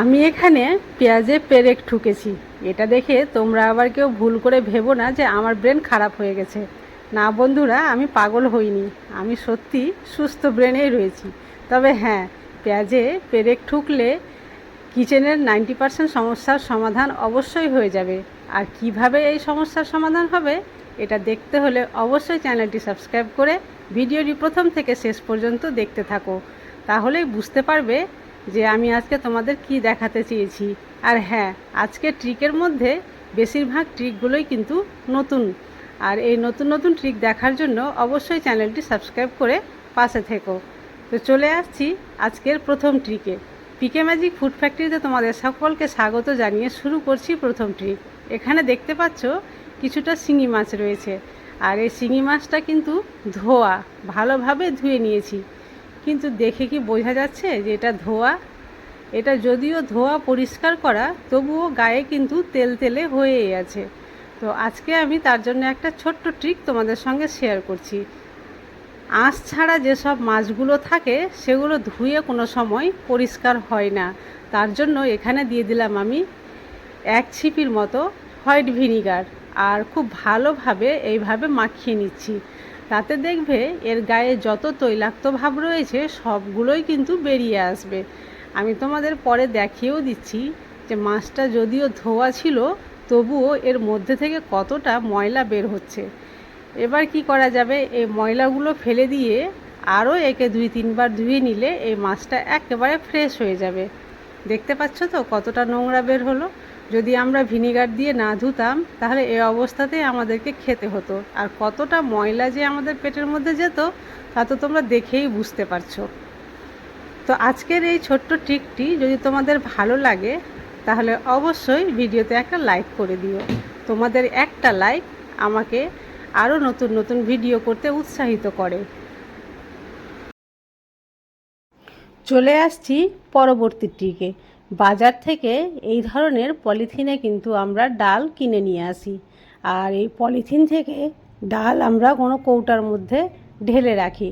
আমি এখানে পেঁয়াজে পেরেক ঠুকেছি। এটা দেখে তোমরা আবার কেউ ভুল করে ভেবো না যে আমার ব্রেন খারাপ হয়ে গেছে। না বন্ধুরা, আমি পাগল হইনি। আমি সত্যি সুস্থ ব্রেনেই রয়েছি। তবে হ্যাঁ পেঁয়াজে পেরেক ঠুকলে কিচেনের নাইনটি পার্সেন্ট সমস্যার সমাধান অবশ্যই হয়ে যাবে। আর কীভাবে এই সমস্যার সমাধান হবে, এটা দেখতে হলে অবশ্যই চ্যানেলটি সাবস্ক্রাইব করে ভিডিওটি প্রথম থেকে শেষ পর্যন্ত দেখতে থাকো। তাহলেই বুঝতে পারবে যে আমি আজকে তোমাদের কি দেখাতে চেয়েছি। আর হ্যাঁ আজকে ট্রিকের মধ্যে বেশিরভাগ ট্রিকগুলোই কিন্তু নতুন। আর এই নতুন নতুন ট্রিক দেখার জন্য অবশ্যই চ্যানেলটি সাবস্ক্রাইব করে পাশে থেকো। তো চলে আসছি আজকের প্রথম ট্রিকে। পিকে ম্যাজিক ফুড ফ্যাক্টরিতে তোমাদের সকলকে স্বাগত জানিয়ে শুরু করছি প্রথম ট্রিক। এখানে দেখতে পাচ্ছ কিছুটা শিঙি মাছ রয়েছে। আর এই শিঙি মাছটা কিন্তু ধোয়া, ভালোভাবে ধুয়ে নিয়েছি। কিন্তু দেখে কি বোঝা যাচ্ছে যে এটা ধোয়া? এটা যদিও ধোয়া পরিষ্কার করা, তবুও গায়ে কিন্তু তেল তেলে হয়েই আছে। তো আজকে আমি তার জন্য একটা ছোট্ট ট্রিক তোমাদের সঙ্গে শেয়ার করছি। আঁশ ছাড়া যেসব মাছগুলো থাকে, সেগুলো ধুয়ে কোনো সময় পরিষ্কার হয় না। তার জন্য এখানে দিয়ে দিলাম আমি এক ছিপির মতো হোয়াইট ভিনিগার। আর খুব ভালোভাবে এইভাবে মাখিয়ে নিচ্ছি। তাতে দেখবে এর গায়ে যত তৈলাক্ত ভাব রয়েছে, সবগুলোই কিন্তু বেরিয়ে আসবে। আমি তোমাদের পরে দেখিয়েও দিচ্ছি যে মাছটা যদিও ধোয়া ছিল, তবুও এর মধ্যে থেকে কতটা ময়লা বের হচ্ছে। এবার কি করা যাবে? এই ময়লাগুলো ফেলে দিয়ে আরও একে দুই তিনবার ধুয়ে নিলে এই মাছটা একেবারে ফ্রেশ হয়ে যাবে। দেখতে পাচ্ছ তো কতটা নোংরা বের হলো? যদি আমরা ভিনিগার দিয়ে না ধুতাম, তাহলে এই অবস্থাতেই আমাদেরকে খেতে হতো। আর কতটা ময়লা যে আমাদের পেটের মধ্যে যেত, তা তো তোমরা দেখেই বুঝতে পারছ। তো আজকের এই ছোট্ট ট্রিকটি যদি তোমাদের ভালো লাগে, তাহলে অবশ্যই ভিডিওতে একটা লাইক করে দিও। তোমাদের একটা লাইক আমাকে আরও নতুন নতুন ভিডিও করতে উৎসাহিত করে। চলে আসছি পরবর্তী ট্রিকে বাজার থেকে এই ধরনের পলিথিনে কিন্তু আমরা ডাল কিনে নিয়ে আসি। আর এই পলিথিন থেকে ডাল আমরা কোনো কৌটার মধ্যে ঢেলে রাখি।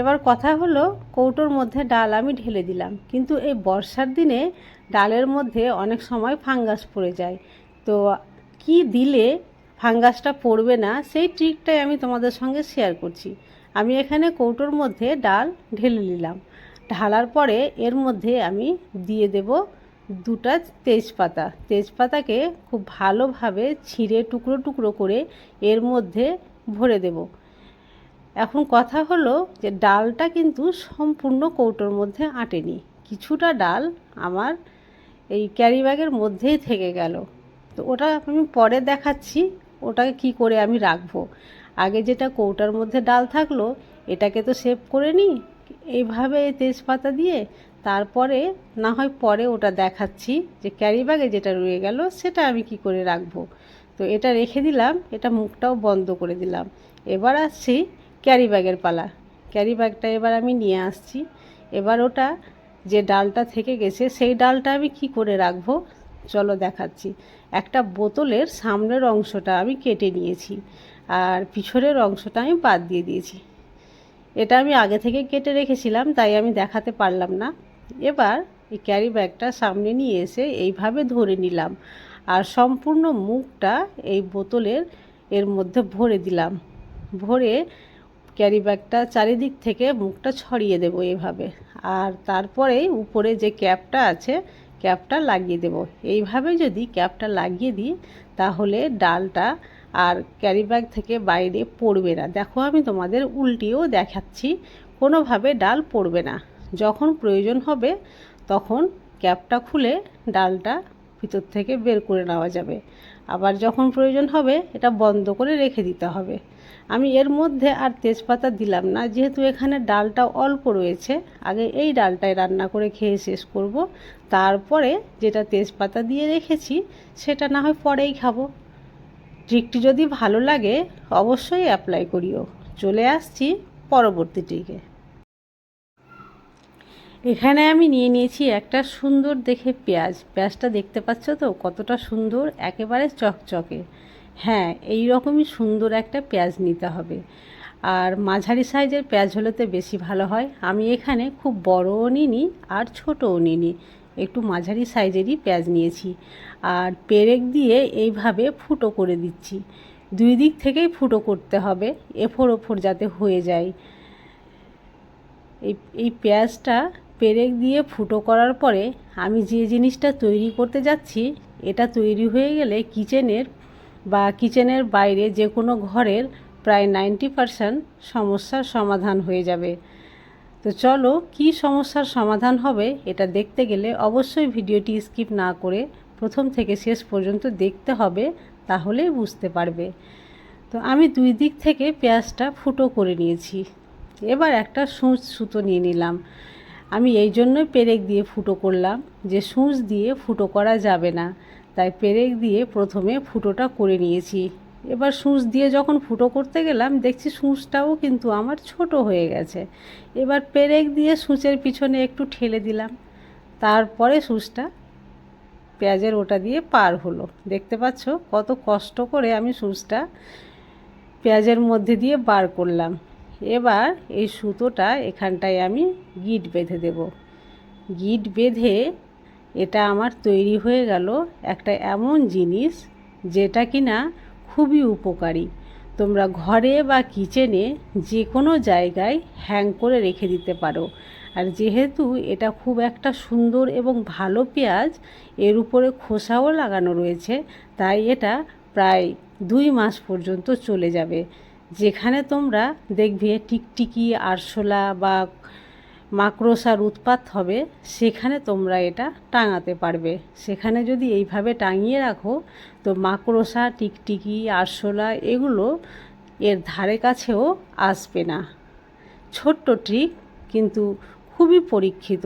এবার কথা হলো, কৌটোর মধ্যে ডাল আমি ঢেলে দিলাম। কিন্তু এই বর্ষার দিনে ডালের মধ্যে অনেক সময় ফাঙ্গাস পড়ে যায়। তো কি দিলে ফাঙ্গাসটা পড়বে না, সেই ট্রিকটাই আমি তোমাদের সঙ্গে শেয়ার করছি। আমি এখানে কৌটোর মধ্যে ডাল ঢেলে নিলাম। ঢালার পরে এর মধ্যে আমি দিয়ে দেব দুটা তেজপাতা। তেজপাতাকে খুব ভালোভাবে ছিঁড়ে টুকরো টুকরো করে এর মধ্যে ভরে দেব। এখন কথা হলো যে ডালটা কিন্তু সম্পূর্ণ কৌটোর মধ্যে আটেনি। কিছুটা ডাল আমার এই ক্যারি ব্যাগের মধ্যেই থেকে গেল। তো ওটা আমি পরে দেখাচ্ছি, ওটাকে কি করে আমি রাখব। আগে যেটা কৌটার মধ্যে ডাল থাকল, এটাকে তো সেভ করে নিই এইভাবে তেজপাতা দিয়ে তারপরে না হয় পরে ওটা দেখাচ্ছি যে ক্যারি ব্যাগে যেটা রয়ে গেল, সেটা আমি কি করে রাখব। তো এটা রেখে দিলাম, এটা মুখটাও বন্ধ করে দিলাম। এবার আসছি ক্যারি ব্যাগের পালা। ক্যারি ব্যাগটা এবার আমি নিয়ে আসছি। এবার ওটা যে ডালটা থেকে গেছে, সেই ডালটা আমি কি করে রাখব? চলো দেখাচ্ছি। একটা বোতলের সামনের অংশটা আমি কেটে নিয়েছি, আর পিছনের অংশটা আমি বাদ দিয়ে দিয়েছি। এটা আমি আগে থেকে কেটে রেখেছিলাম, তাই আমি দেখাতে পারলাম না। এবার এই ক্যারি ব্যাগটা সামনে নিয়ে এসে এইভাবে ধরে নিলাম আর সম্পূর্ণ মুখটা এই বোতলের এর মধ্যে ভরে দিলাম। ভরে ক্যারি ব্যাগটা চারিদিক থেকে মুখটা ছড়িয়ে দেব এভাবে আর তারপরে উপরে যে ক্যাপটা আছে, ক্যাপটা লাগিয়ে দেব। এইভাবে যদি ক্যাপটা লাগিয়ে দিই, তাহলে ডালটা আর ক্যারি ব্যাগ থেকে বাইরে পড়বে না। দেখো আমি তোমাদের উল্টিয়েও দেখাচ্ছি, কোনোভাবে ডাল পড়বে না। যখন প্রয়োজন হবে, তখন ক্যাপটা খুলে ডালটা ভিতর থেকে বের করে নেওয়া যাবে। আবার যখন প্রয়োজন হবে, এটা বন্ধ করে রেখে দিতে হবে। আমি এর মধ্যে আর তেজপাতা দিলাম না, যেহেতু এখানে ডালটা অল্প রয়েছে। আগে এই ডালটায় রান্না করে খেয়ে শেষ করব। তারপরে যেটা তেজপাতা দিয়ে রেখেছি, সেটা না হয় পরেই খাব। ট্রিকটি যদি ভালো লাগে, অবশ্যই অ্যাপ্লাই করিও। চলে আসছি পরবর্তী ট্রিকে এখানে আমি নিয়ে নিয়েছি একটা সুন্দর দেখে পেঁয়াজ। পেঁয়াজটা দেখতে পাচ্ছ তো? কতটা সুন্দর, একেবারে চকচকে। হ্যাঁ এই রকমই সুন্দর একটা পেঁয়াজ নিতে হবে। আর মাঝারি সাইজের পেঁয়াজ হলেতে বেশি ভালো হয়। আমি এখানে খুব বড়ও নিনি আর ছোটও নিনি একটু মাঝারি সাইজেরই পেঁয়াজ নিয়েছি আর পেরেক দিয়ে এইভাবে ফুটো করে দিচ্ছি। দুই দিক থেকেই ফুটো করতে হবে, এফোর ওফোর যাতে হয়ে যায়। এই এই পেঁয়াজটা পেরেক দিয়ে ফুটো করার পরে আমি যে জিনিসটা তৈরি করতে যাচ্ছি, এটা তৈরি হয়ে গেলে কিচেনের বা কিচেনের বাইরে যে কোনো ঘরের প্রায় নাইনটি পারসেন্ট সমস্যার সমাধান হয়ে যাবে। তো চলো, কি সমস্যার সমাধান হবে এটা দেখতে গেলে অবশ্যই ভিডিওটি স্কিপ না করে প্রথম থেকে শেষ পর্যন্ত দেখতে হবে, তাহলেই বুঝতে পারবে। তো আমি দুই দিক থেকে পেঁয়াজটা ফুটো করে নিয়েছি। এবার একটা সূচ সুতো নিয়ে নিলাম। আমি এই জন্যই পেরেক দিয়ে ফুটো করলাম যে সূচ দিয়ে ফুটো করা যাবে না। তাই পেরেক দিয়ে প্রথমে ফুটোটা করে নিয়েছি। এবার সূচ দিয়ে যখন ফুটো করতে গেলাম, দেখছি সূচটাও কিন্তু আমার ছোট হয়ে গেছে। এবার পেরেক দিয়ে সূচের পিছনে একটু ঠেলে দিলাম। তারপরে সূচটা পেঁয়াজের ওটা দিয়ে পার হলো। দেখতে পাচ্ছ কত কষ্ট করে আমি সূচটা পেঁয়াজের মধ্যে দিয়ে বার করলাম। এবার এই সুতোটা এখানটায় আমি গিট বেঁধে দেব। গিট বেঁধে এটা আমার তৈরি হয়ে গেল একটা এমন জিনিস যেটা কিনা খুবই উপকারী। তোমরা ঘরে বা কিচেনে যে কোনো জায়গায় হ্যাং করে রেখে দিতে পারো। আর যেহেতু এটা খুব একটা সুন্দর এবং ভালো পেঁয়াজ, এর উপরে খোসাও লাগানো রয়েছে, তাই এটা প্রায় দুই মাস পর্যন্ত চলে যাবে। যেখানে তোমরা দেখবে টিকটিকি, আরশোলা বা মাকড়সার উৎপাত হবে, সেখানে তোমরা এটা টাঙাতে পারবে। সেখানে যদি এইভাবে টাঙিয়ে রাখো, তো মাকড়সা, টিকটিকি, আরশোলা এগুলো এর ধারে কাছেও আসবে না। ছোট্ট ট্রিক, কিন্তু খুবই পরীক্ষিত।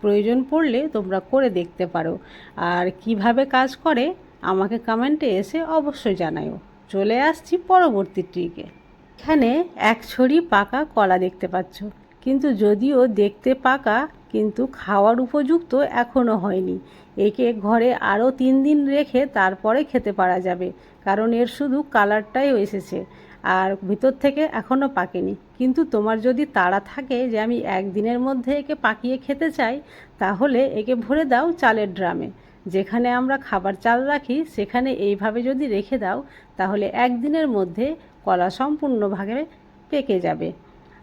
প্রয়োজন পড়লে তোমরা করে দেখতে পারো। আর কীভাবে কাজ করে, আমাকে কমেন্টে এসে অবশ্যই জানাও চলে আসছি পরবর্তী ট্রিকে। এখানে এক ছড়ি পাকা কলা দেখতে পাচ্ছ। কিন্তু যদিও দেখতে পাকা, কিন্তু খাওয়ার উপযুক্ত এখনও হয়নি। একে ঘরে আরও তিন দিন রেখে তারপরে খেতে পারা যাবে, কারণ এর শুধু কালারটাই এসেছে, আর ভিতর থেকে এখনও পাকেনি। কিন্তু তোমার যদি তাড়া থাকে যে আমি একদিনের মধ্যে একে পাকিয়ে খেতে চাই, তাহলে একে ভরে দাও চালের ড্রামে। যেখানে আমরা খাবার চাল রাখি, সেখানে এইভাবে যদি রেখে দাও, তাহলে একদিনের মধ্যে কলা সম্পূর্ণভাবে পেকে যাবে।